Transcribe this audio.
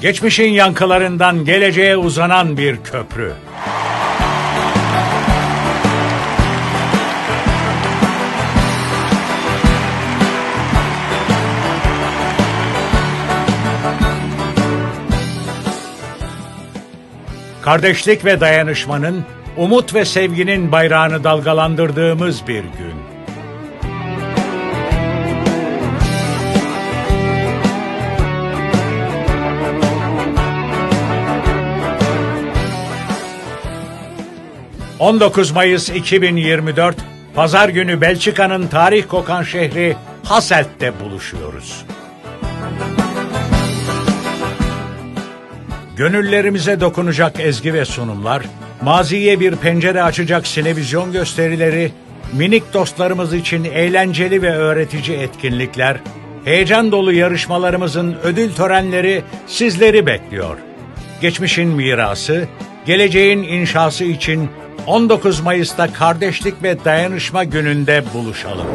Geçmişin yankılarından geleceğe uzanan bir köprü. Kardeşlik ve dayanışmanın, umut ve sevginin bayrağını dalgalandırdığımız bir gün. ...19 Mayıs 2024... ...Pazar günü Belçika'nın tarih kokan şehri... ...Hasselt'te buluşuyoruz. Gönüllerimize dokunacak ezgi ve sunumlar, maziye bir pencere açacak sinevizyon gösterileri, minik dostlarımız için eğlenceli ve öğretici etkinlikler, heyecan dolu yarışmalarımızın ödül törenleri sizleri bekliyor. Geçmişin mirası, geleceğin inşası için 19 Mayıs'ta Kardeşlik ve Dayanışma Günü'nde buluşalım.